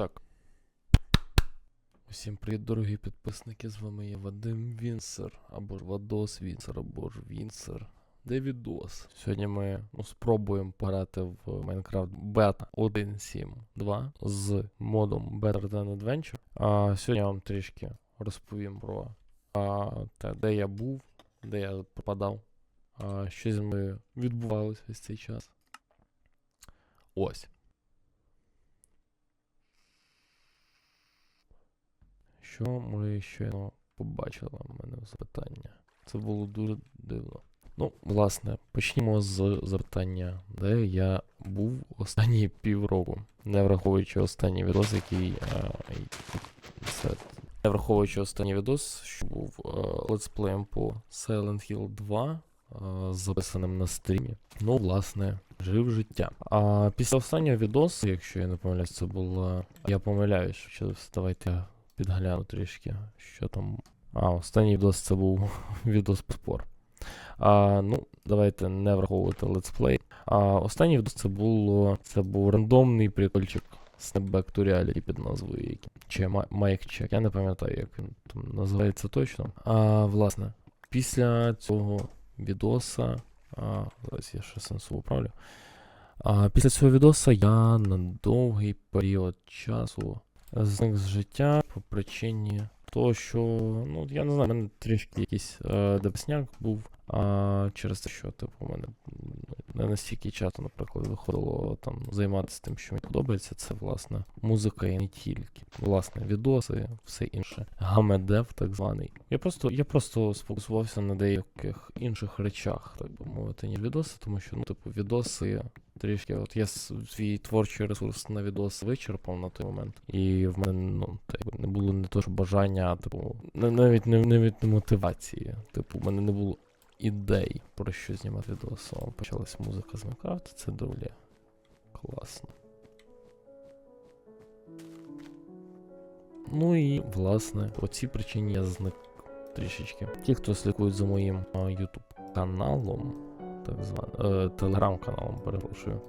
Так. Усім привіт, дорогі підписники. З вами я Вадим Вінсер, або ж Вадос Вінсер, або ж Вінсер. Де відос? Сьогодні ми ну, спробуємо пограти в Minecraft Beta 1.7.2 з модом Better Than Adventure. А сьогодні я вам трішки розповім про а, те, де я був, де я пропадав, а, що зі мною відбувалося весь цей час. Ось. Що ми щойно побачили в мене запитання? Це було дуже дивно. Ну, власне, почнімо з запитання, де я був останні півроку, не враховуючи останній відос, який. А, це, не враховуючи останній відос, що був а, летсплеєм по Silent Hill 2, а, записаним на стрімі. Ну, власне, жив життя. А після останнього відосу, якщо я не помиляюсь, це було. Я помиляюсь, що давайте підгляну трішки, що там. А, останній відос це був відос по спор. А, ну, давайте не враховувати летсплей. А останній відос це було. Це був рандомний прикольчик Snapback to Reality під назвою який. Чи Майк Чек. Я не пам'ятаю, як він там називається точно. А, власне, після цього відоса. А, зараз я ще сенсу управлю. А, після цього відоса я на довгий період часу зник з життя по причині того, що, ну, я не знаю, в мене трішки якийсь е, депресняк був. А через те, що типу, у мене не настільки часто, наприклад, виходило там займатися тим, що мені подобається, це власне музика і не тільки. Власне, відоси, все інше. Гамедев, так званий. Я просто, я просто сфокусувався на деяких інших речах, так би мовити, ніж відоси, тому що, ну, типу, відоси трішки, от я свій творчий ресурс на відос вичерпав на той момент. І в мене ну, би, не було не то, що бажання, типу, навіть не навіть не мотивації. Типу, в мене не було ідей про що знімати відос. Почалась музика з Майнкрафта, це доволі класно. Ну і власне, по цій причині я зник трішечки. Ті, хто слідкують за моїм YouTube каналом, так званим, е, телеграм-каналом, перепрошую.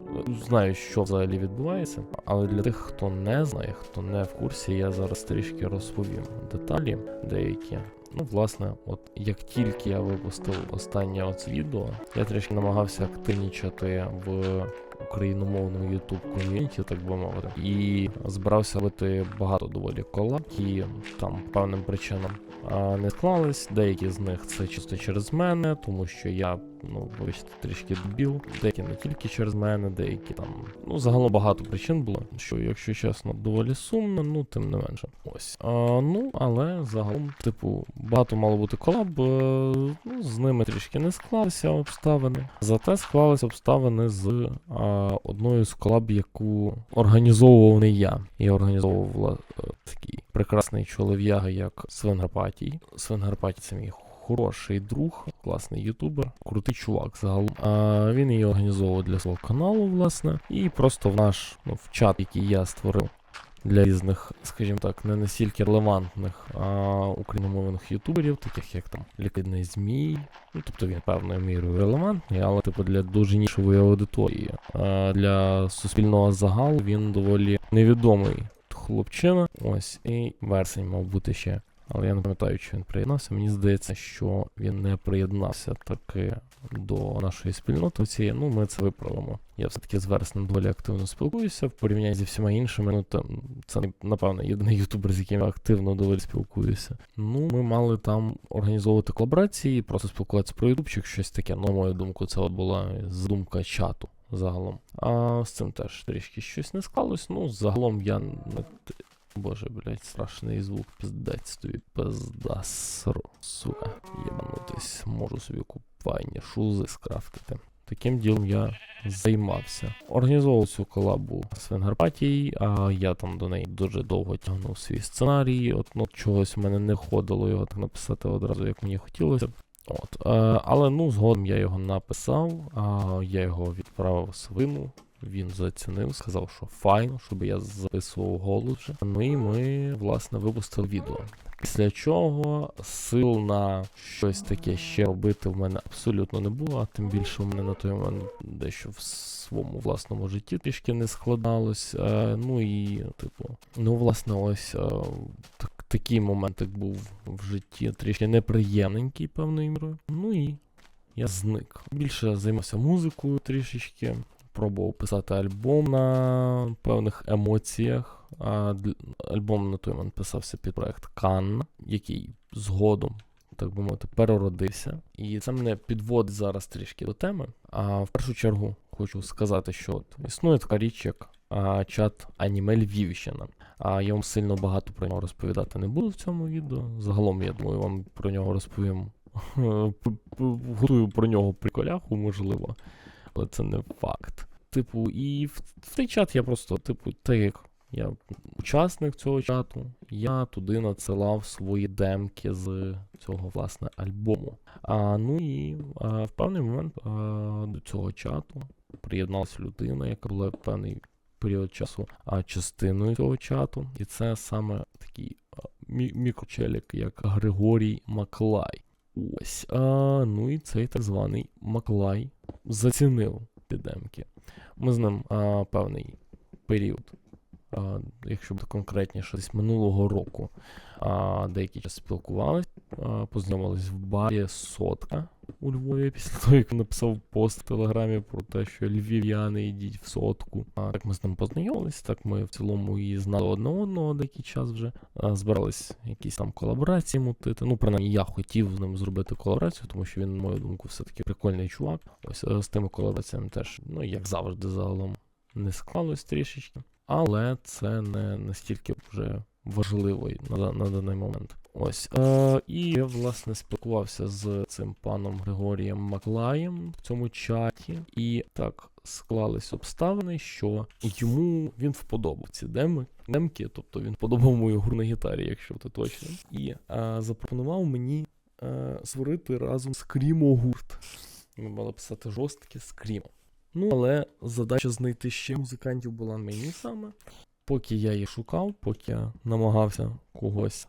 Знаю, що взагалі відбувається, але для тих, хто не знає, хто не в курсі, я зараз трішки розповім деталі деякі. Ну, власне, от як тільки я випустив останнє от відео, я трішки намагався активнічати в україномовному YouTube ком'юніті, так би мовити, і збирався робити багато доволі колаб, які там певним причинам не склались. Деякі з них це чисто через мене, тому що я, ну, вибачте, трішки дебіл. Деякі не тільки через мене, деякі там. Ну, загалом багато причин було, що, якщо чесно, доволі сумно, ну тим не менше. Ось. А, ну, але загалом, типу, багато мало бути колаб, ну, з ними трішки не склалися обставини. Зате склалися обставини з а, одною з колаб, яку організовував не я. Я організовував такий прекрасний чолов'яга, як Свен Гарпатій. Свен Гарпатій це мій хороший друг, класний ютубер, крутий чувак загалом. А він її організовував для свого каналу, власне, і просто в наш ну, в чат, який я створив. Для різних, скажімо так, не настільки релевантних а, україномовних ютуберів, таких як там Ліквідний Змій. Ну, тобто він певною мірою релевантний, але типу для дуже нішової аудиторії. А для суспільного загалу він доволі невідомий хлопчина. Ось, і версень мав бути ще. Але я не пам'ятаю, чи він приєднався. Мені здається, що він не приєднався таки до нашої спільноти. Цієї, ну, ми це виправимо. Я все-таки з вереснем доволі активно спілкуюся в порівнянні зі всіма іншими. Ну там це напевно єдиний ютубер, з яким я активно доволі спілкуюся. Ну, ми мали там організовувати колаборації, просто спілкуватися про ютубчик, щось таке. На мою думку, це була задумка чату. Загалом. А з цим теж трішки щось не склалось. Ну, загалом я не. Боже, блядь, страшний звук, пиздець тобі, пизда, сру, сука, єбанутись, можу собі купальні, шузи скрафтити. Таким ділом я займався. Організовував цю колабу Свен Гарпатій, а я там до неї дуже довго тягнув свій сценарій. От ну, чогось в мене не входило його так написати одразу, як мені хотілося. От, е, але ну згодом я його написав, а я його відправив свину він зацінив, сказав, що файно, щоб я записував голос вже. Ну і ми, власне, випустили відео. Після чого сил на щось таке ще робити в мене абсолютно не було, а тим більше в мене на той момент дещо в своєму власному житті трішки не складалось. Е, ну і, типу, ну, власне, ось е, так, такий моментик був в житті трішки неприємненький певною мірою. Ну і я зник. Більше займався музикою трішечки. Пробував писати альбом на певних емоціях. А альбом на той момент писався під проект Канна, який згодом, так би мовити, переродився. І це мене підводить зараз трішки до теми. А в першу чергу хочу сказати, що от існує така річ, як а, чат Анімель Львівщина. А я вам сильно багато про нього розповідати не буду в цьому відео. Загалом, я думаю, вам про нього розповім. Готую про нього приколяху, можливо, але це не факт. Типу, і в, в той чат я просто, типу, так як я учасник цього чату, я туди надсилав свої демки з цього власне альбому. А, ну і а, в певний момент а, до цього чату приєдналася людина, яка була певний період часу а, частиною цього чату. І це саме такий мі- мікрочелік, як Григорій Маклай. Ось. А, ну і цей так званий Маклай зацінив ті демки. Ми з ним а, певний період, якщо бути конкретніше, десь минулого року а, деякий час спілкувалися, познайомились в барі Сотка у Львові після того, як написав пост в телеграмі про те, що львів'яни йдіть в сотку. А так ми з ним познайомились, так ми в цілому і знали одне одного деякий час вже. А, збирались якісь там колаборації мутити. Ну, принаймні, я хотів з ним зробити колаборацію, тому що він, на мою думку, все-таки прикольний чувак. Ось е, з тими колабораціями теж, ну як завжди, загалом не склалось трішечки. Але це не настільки вже важливо на, на даний момент. Ось. Е, і я, власне, спілкувався з цим паном Григорієм Маклаєм в цьому чаті. І так склались обставини, що йому він вподобав ці деми, демки, тобто він вподобав мою гру на гітарі, якщо ти точно. І е, запропонував мені е, створити разом скрімо гурт. Ми мали писати жорстке скрімо. Ну, але задача знайти ще музикантів була мені саме. Поки я їх шукав, поки я намагався когось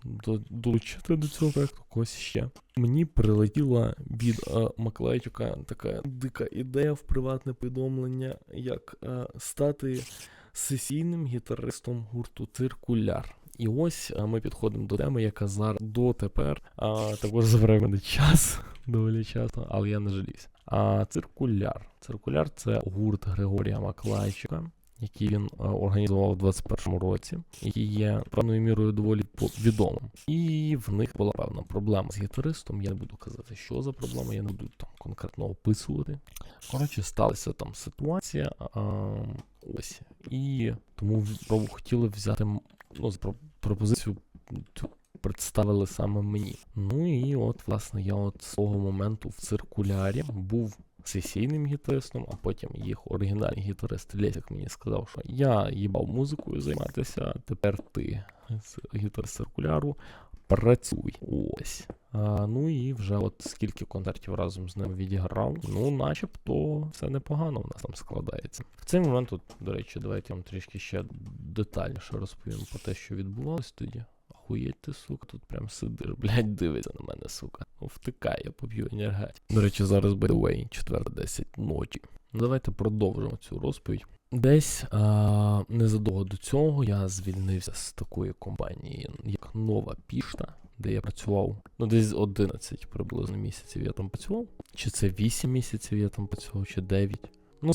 долучити до цього проекту, когось ще. Мені прилетіла від е, Маклайчука така дика ідея в приватне повідомлення, як е, стати сесійним гітаристом гурту Циркуляр. І ось е, ми підходимо до теми, яка зараз дотепер а, також забирає мене час доволі часто, але я не жаліюсь. А циркуляр. Циркуляр це гурт Григорія Маклайчика, який він е, організував у 21-му році, який є певною мірою доволі відомим. І в них була певна проблема з гітаристом. Я не буду казати, що за проблема, я не буду там конкретно описувати. Коротше, сталася там ситуація. А, ось. І тому хотіли взяти ну, пропозицію представили саме мені. Ну і от, власне, я от з того моменту в циркулярі був сесійним гітаристом, а потім їх оригінальний гітарист Лесик мені сказав, що я їбав музикою займатися, тепер ти з гітарист циркуляру. Працюй. Ось. А, ну і вже от скільки концертів разом з ним відіграв. Ну, начебто, все непогано в нас там складається. В цей момент, от, до речі, давайте я вам трішки ще детальніше розповім про те, що відбувалось тоді. Охуєть ти, сука, тут прям сидиш, блядь, дивиться на мене, сука. Ну, втикай, я поп'ю енергетик. До речі, зараз by the way, 4.10 ночі. Ну, давайте продовжимо цю розповідь. Десь а, незадовго до цього я звільнився з такої компанії, як Нова Пішта, де я працював. Ну, десь 11 приблизно місяців я там працював. Чи це 8 місяців я там працював, чи 9. Ну,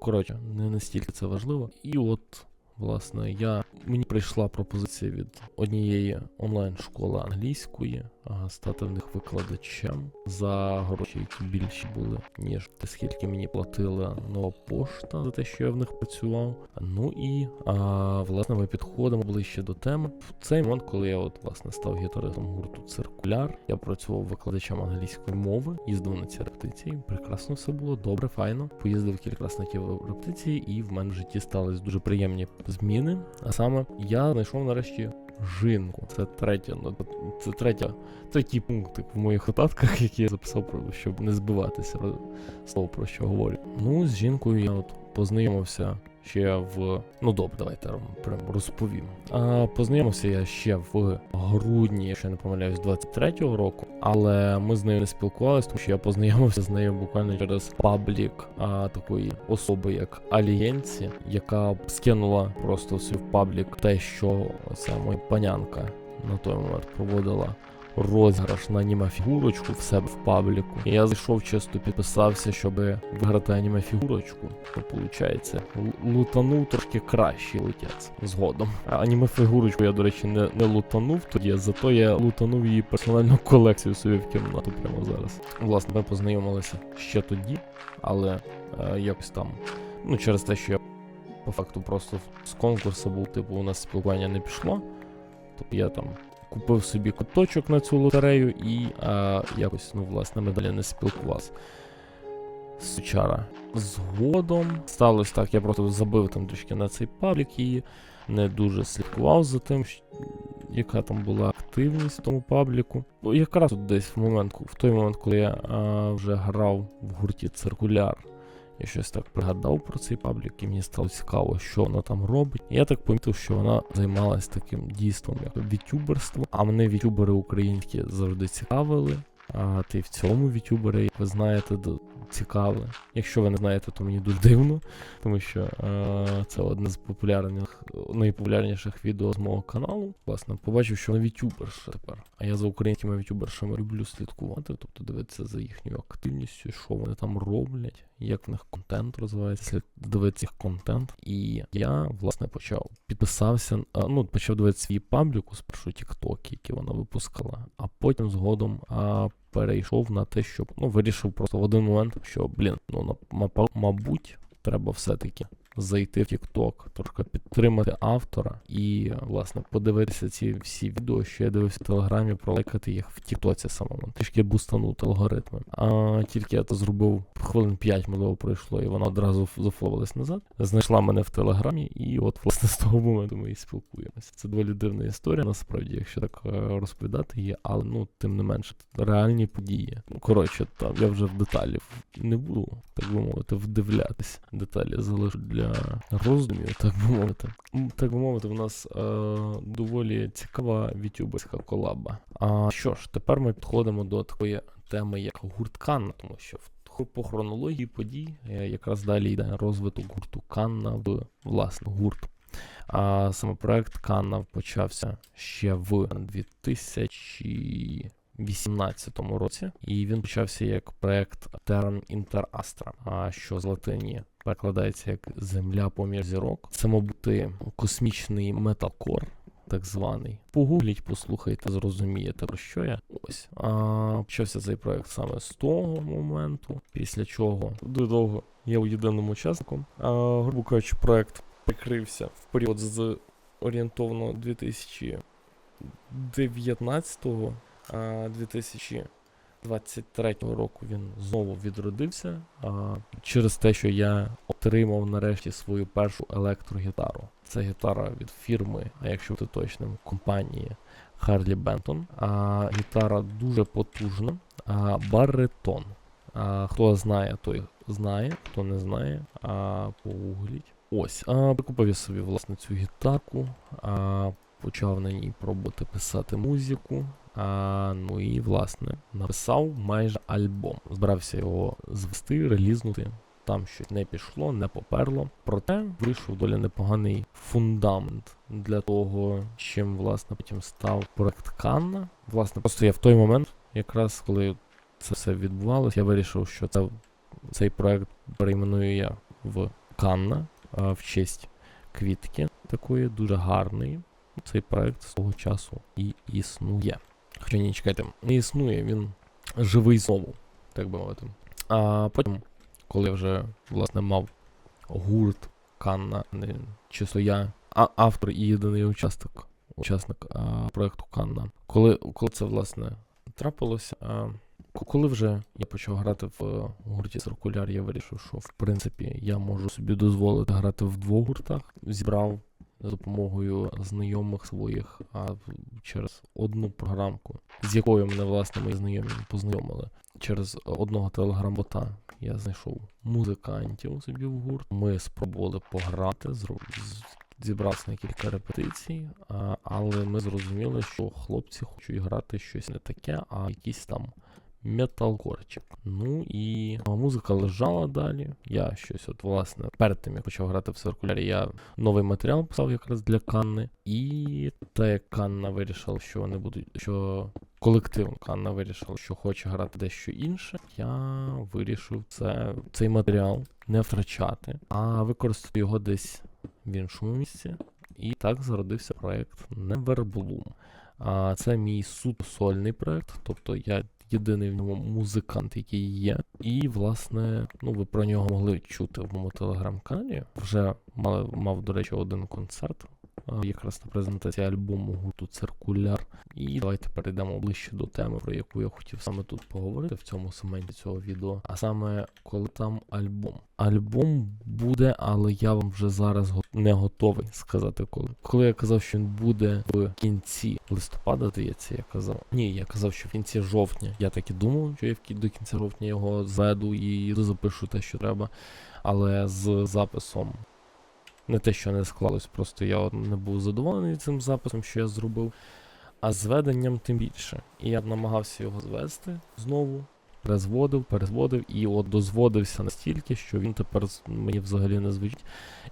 коротше, не настільки це важливо. І от, власне, я мені прийшла пропозиція від однієї онлайн-школи англійської стати в них викладачем за гроші, які більші були, ніж те, скільки мені платила нова пошта за те, що я в них працював. Ну і а, власне ми підходимо ближче до теми. В цей момент, коли я от власне став гітаристом гурту Циркуляр, я працював викладачем англійської мови, їздив на ці репетиції. Прекрасно все було, добре, файно. Поїздив кілька раз на ті репетиції, і в мене в житті стались дуже приємні зміни. А саме я знайшов нарешті жінку. Це третя, ну це третя, третій пункт в моїх нотатках, які я записав, щоб не збиватися про слово про що говорю. Ну, з жінкою я от познайомився ще в. Ну добре, давайте прям розповім. А, познайомився я ще в грудні, якщо я не помиляюсь, 23-го року, але ми з нею не спілкувалися, тому що я познайомився з нею буквально через паблік а, такої особи, як Алієнці, яка скинула просто в свій паблік те, що ця моя панянка на той момент проводила розіграш на аніме фігурочку в себе в пабліку. І я зайшов чисто підписався, щоб виграти аніме фігурочку. То виходить, лутанув трошки кращий летець згодом. А аніме фігурочку я, до речі, не, не лутанув тоді, зато я лутанув її персональну колекцію собі в кімнату прямо зараз. Власне, ми познайомилися ще тоді, але е, якось там, ну через те, що я по факту просто з конкурсу був, типу, у нас спілкування не пішло. Тобто я там купив собі куточок на цю лотерею і а, якось, ну, власне, ми далі не спілкувався. Сучара. Згодом сталося так, я просто забив там трішки на цей паблік і не дуже слідкував за тим, яка там була активність в тому пабліку. Бо Якраз от десь в момент, в той момент, коли я а, вже грав в гурті циркуляр, я щось так пригадав про цей паблік, і мені стало цікаво, що вона там робить. Я так помітив, що вона займалась таким дійством, як вітюберство. А мене вітюбери українські завжди цікавили. А ти в цьому вітюбери, як ви знаєте, цікавили. Якщо ви не знаєте, то мені дуже дивно, тому що е, це одне з популярних, найпопулярніших відео з мого каналу. Власне, побачив, що вона вітюберша тепер. А я за українськими вітюбершами люблю слідкувати, тобто дивитися за їхньою активністю, що вони там роблять, як в них контент розвивається, дивитися їх контент. І я, власне, почав підписався, а, ну, почав дивитися свій пабліку, спершу тіктоки, які вона випускала, а потім згодом а, перейшов на те, щоб ну, вирішив просто в один момент, що, блін, ну мабуть, треба все-таки зайти в TikTok, трошки підтримати автора і, власне, подивитися ці всі відео, що я дивився в Телеграмі, пролайкати їх в Тіктоці самому. Трішки бустанути алгоритми. А тільки я це зробив хвилин 5, можливо, пройшло, і вона одразу зафловилась назад. Знайшла мене в Телеграмі, і от, власне, з того моменту ми і спілкуємося. Це доволі дивна історія, насправді, якщо так е, розповідати її, але ну, тим не менше, реальні події. Ну, коротше, там я вже в деталі не буду, так би мовити, вдивлятись. Деталі залишу для роздумів, так би мовити. Так би мовити, в нас е, доволі цікава вітюберська колаба. А що ж, тепер ми підходимо до такої теми, як гурт Канна, тому що в по хронології подій е, якраз далі йде розвиток гурту Канна в власне гурт. А саме проект Канна почався ще в 2018 році, і він почався як проект Terran Inter Astra, а що з латині перекладається як Земля поміж зірок. Це, мабуть, космічний металкор. Так званий. Погугліть, послухайте, зрозумієте, про що я. Ось. А, почався цей проект саме з того моменту, після чого дуже довго я у єдиному учасником. А, грубо кажучи, проект прикрився в період з орієнтовно 2019 а 2023 року він знову відродився а, через те, що я отримав нарешті свою першу електрогітару. Це гітара від фірми, а якщо бути точним, компанії Харлі Бентон. А, гітара дуже потужна, а, баритон. А, хто знає, той знає, хто не знає, а, погугліть. Ось, а, прикупив я собі власне цю гітарку, а, почав на ній пробувати писати музику. А, ну і власне написав майже альбом. Збирався його звести, релізнути. Там щось не пішло, не поперло. Проте вийшов доволі непоганий фундамент для того, чим власне потім став проект Канна. Власне, просто я в той момент, якраз коли це все відбувалося, я вирішив, що це, цей проект перейменую я в Канна в честь квітки такої дуже гарної. Цей проект з того часу і існує. Хоча чекайте, не існує, він живий знову, так би мовити. А потім, коли я вже власне мав гурт Канна, не чисто я, а автор і єдиний учасник, учасник а, проекту Канна. Коли, коли це власне трапилося, а, коли вже я почав грати в гурті Циркуляр, я вирішив, що в принципі я можу собі дозволити грати в двох гуртах. Зібрав за допомогою знайомих своїх а, через одну програмку, з якою мене власне мої знайомі познайомили. Через одного телеграм-бота я знайшов музикантів собі в гурт. Ми спробували пограти, зібрався на кілька репетицій, але ми зрозуміли, що хлопці хочуть грати щось не таке, а якийсь там металкорчик. Ну і музика лежала далі. Я щось, от, власне, перед тим як почав грати в циркулярі, я новий матеріал писав якраз для Канни. І те, як Канна вирішила, що вони будуть, що колектив Канна вирішив, що хоче грати дещо інше, я вирішив це, цей матеріал не втрачати, а використати його десь в іншому місці. І так зародився проект Neverbloom. А це мій суто сольний проект, тобто я єдиний в ньому музикант, який є. І, власне, ну ви про нього могли чути в моєму телеграм-каналі. Вже мали, мав, до речі, один концерт. Якраз на презентації альбому гурту Циркуляр. І давайте перейдемо ближче до теми, про яку я хотів саме тут поговорити в цьому сегменті цього відео. А саме коли там альбом. Альбом буде, але я вам вже зараз не готовий сказати коли. Коли я казав, що він буде в кінці листопада, здається, я казав. Ні, я казав, що в кінці жовтня. Я так і думав, що я до кінця жовтня його зведу і запишу те, що треба. Але з записом не те, що не склалось, просто я не був задоволений цим записом, що я зробив. А з веденням тим більше. І я намагався його звести знову, перезводив, перезводив, і от дозводився настільки, що він тепер мені взагалі не звучить.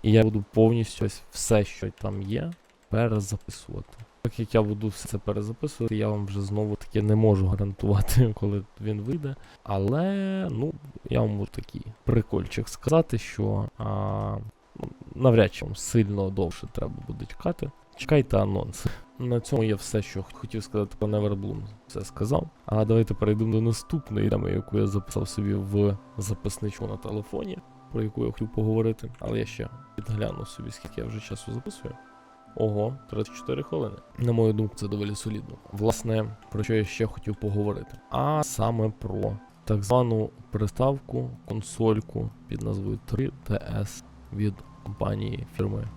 І я буду повністю ось все, що там є, перезаписувати. Так як я буду все це перезаписувати, я вам вже знову таки не можу гарантувати, коли він вийде. Але ну, я вам можу такий прикольчик сказати, що а, навряд чи вам сильно довше треба буде чекати. Чекайте анонс. На цьому я все, що хотів сказати про Neverbloom, все сказав. А давайте перейдемо до наступної теми, яку я записав собі в записничку на телефоні, про яку я хотів поговорити. Але я ще підгляну собі, скільки я вже часу записую. Ого, 34 хвилини. На мою думку, це доволі солідно. Власне, про що я ще хотів поговорити? А саме про так звану приставку, консольку під назвою 3DS від компанії фірми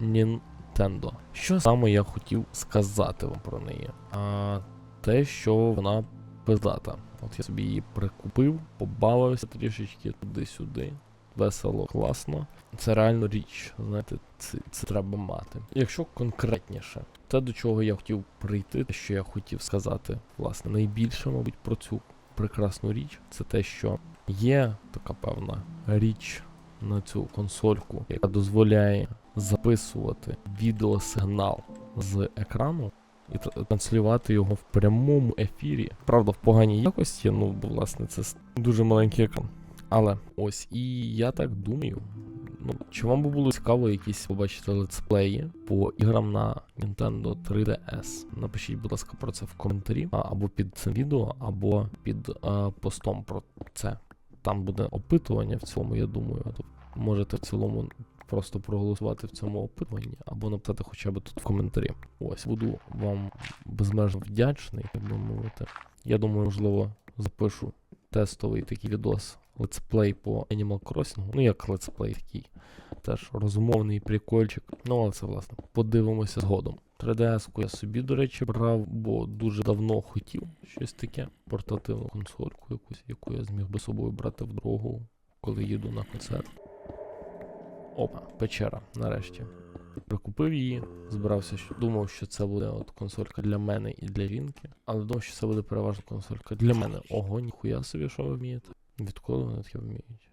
Nintendo. Що саме я хотів сказати вам про неї? А те, що вона пиздата. От я собі її прикупив, побавився трішечки туди-сюди. Весело, класно. Це реально річ, знаєте, це, це треба мати. Якщо конкретніше, те, до чого я хотів прийти, те, що я хотів сказати, власне, найбільше, мабуть, про цю прекрасну річ, це те, що є така певна річ на цю консольку, яка дозволяє записувати відеосигнал з екрану і транслювати його в прямому ефірі. Правда, в поганій якості, ну, бо, власне, це дуже маленький екран. Але ось, і я так думаю. Ну, чи вам би було цікаво якісь побачити летсплеї по іграм на Nintendo 3DS? Напишіть, будь ласка, про це в коментарі, або під цим відео, або під е, постом про це. Там буде опитування в цілому, я думаю. Тобто можете в цілому просто проголосувати в цьому опитуванні, або написати хоча б тут в коментарі. Ось, буду вам безмежно вдячний, як би мовити. Я думаю, можливо, запишу тестовий такий відос летсплей по Animal Crossing. Ну, як летсплей такий. Теж розумовний прикольчик. Ну, але це власне. Подивимося згодом. 3DS-ку я собі, до речі, брав, бо дуже давно хотів щось таке. Портативну консольку якусь, яку я зміг би собою брати в дорогу, коли їду на концерт. Опа, печера, нарешті. Прикупив її, збирався, що думав, що це буде от консолька для мене і для жінки, але думав, що це буде переважно консолька для мене. Ого, ніхуя собі, що ви вмієте. Відколи вони таке вміють?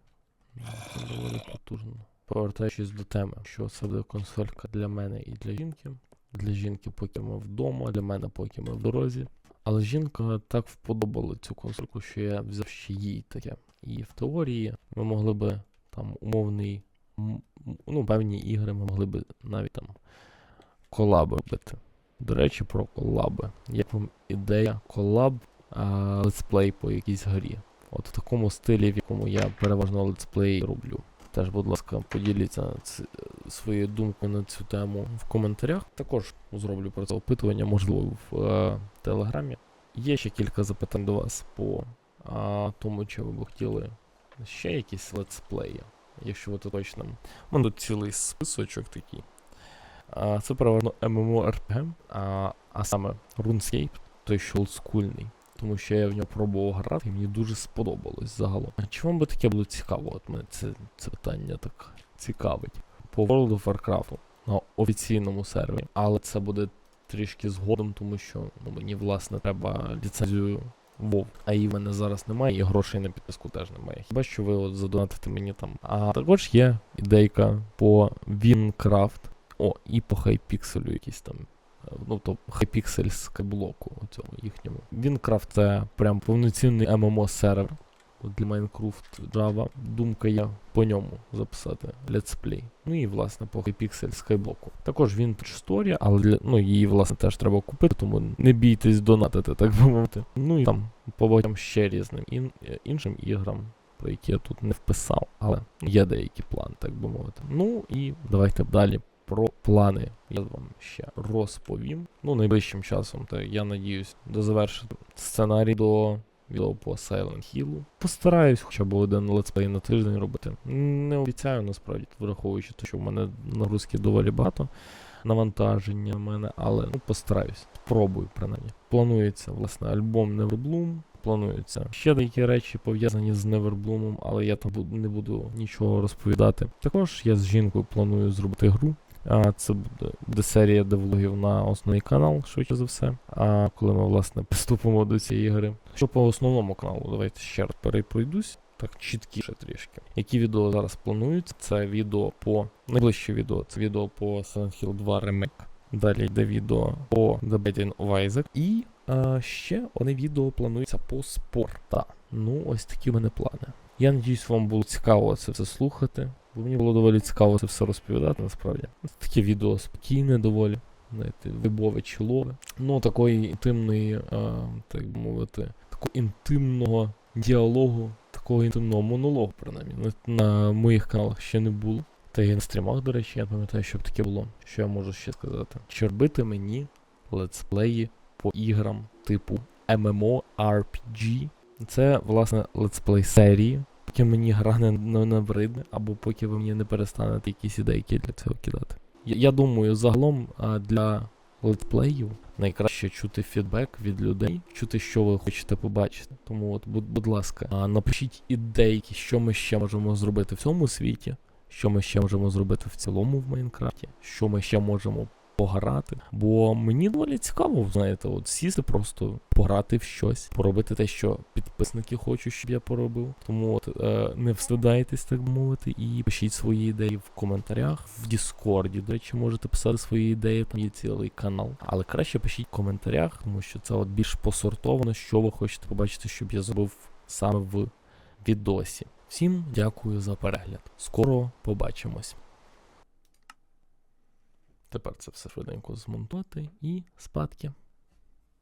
Ну, Це доволі потужно. Повертаючись до теми, що це буде консолька для мене і для жінки. Для жінки, поки ми вдома, для мене, поки ми в дорозі. Але жінка так вподобала цю консольку, що я взяв ще їй таке. І в теорії ми могли би там умовний, ну, певні ігри ми могли би навіть там колаби робити. До речі, про колаби. Як вам ідея колаб а, летсплей по якійсь грі? От в такому стилі, в якому я переважно летсплей роблю. Теж, будь ласка, поділіться своєю думкою на цю тему в коментарях. Також зроблю про це опитування, можливо, в е, телеграмі. Є ще кілька запитань до вас по а, тому, чи ви б хотіли ще якісь летсплеї, якщо бути точним. У мене тут цілий списочок такий. А, це переважно MMORPG, а, а саме RuneScape, той що олдскульний. Тому що я в нього пробував грати, і мені дуже сподобалось загалом. А Чи вам би таке було цікаво? От мене це, це питання так цікавить. По World of Warcraft на офіційному сервері, але це буде трішки згодом, тому що ну, мені власне треба ліцензію WoW, а її в мене зараз немає, і грошей на підписку теж немає. Хіба що ви от задонатите мені там. А також є ідейка по Wincraft, о, і по Hypixel якийсь там. Ну, то Hypixel скайблоку цьому їхньому. Wincraft це прям повноцінний MMO сервер для Minecraft Java. Думка є по ньому записати летсплей. Ну і власне по Hypixel Skyblock. Також він історія, але для, ну, її власне теж треба купити, тому не бійтесь донатити, так би мовити. Ну і там по багатьом ще різним ін, е, іншим іграм. Про які я тут не вписав, але є деякі плани, так би мовити. Ну і давайте далі про плани. Я вам ще розповім. Ну, найближчим часом, то я надіюсь дозавершити сценарій до відео по Silent Hill. Постараюсь хоча б один летсплей на тиждень робити. Не обіцяю насправді, враховуючи те, що в мене нагрузки доволі багато. Навантаження в мене, але ну, постараюсь, спробую принаймні. Планується власне альбом Neverblum, плануються ще деякі речі пов'язані з Neverblum, але я там не буду нічого розповідати. Також я з жінкою планую зробити гру. А це буде, серія девлогів на основний канал, швидше за все. А коли ми власне приступимо до цієї гри. Що по основному каналу, давайте ще раз перепройдусь. Так, чіткіше трішки. Які відео зараз плануються? Це відео по найближче відео. Це відео по Silent Hill 2 Remake. Далі йде відео по The Binding of Isaac. І а, ще одне відео планується по спорта. Ну, ось такі в мене плани. Я надіюсь, вам було цікаво це все слухати. Бо мені було доволі цікаво це все розповідати, насправді. Таке відео спокійне доволі. Знаєте, вибове чолове. Ну, такої інтимної, а, так би мовити, такого інтимного діалогу, такого інтимного монологу, принаймні. На, моїх каналах ще не було. Та і на стрімах, до речі, я пам'ятаю, щоб таке було. Що я можу ще сказати? Чи робити мені летсплеї по іграм типу MMORPG? Це, власне, летсплей серії. Поки мені гра не, не набридне, або поки ви мені не перестанете якісь ідейки для цього кидати. Я, я думаю, загалом для летсплеїв найкраще чути фідбек від людей, чути, що ви хочете побачити. Тому, от, будь, будь ласка, напишіть ідейки, що ми ще можемо зробити в цьому світі, що ми ще можемо зробити в цілому в Майнкрафті, що ми ще можемо пограти. Бо мені доволі цікаво, знаєте, от сісти просто пограти в щось, поробити те, що підписники хочуть, щоб я поробив. Тому от е, не встидайтесь, так мовити, і пишіть свої ідеї в коментарях, в Діскорді. До речі, можете писати свої ідеї, там є цілий канал. Але краще пишіть в коментарях, тому що це от більш посортовано, що ви хочете побачити, щоб я зробив саме в відосі. Всім дякую за перегляд. Скоро побачимось. Тепер це все швиденько змонтувати і спадки.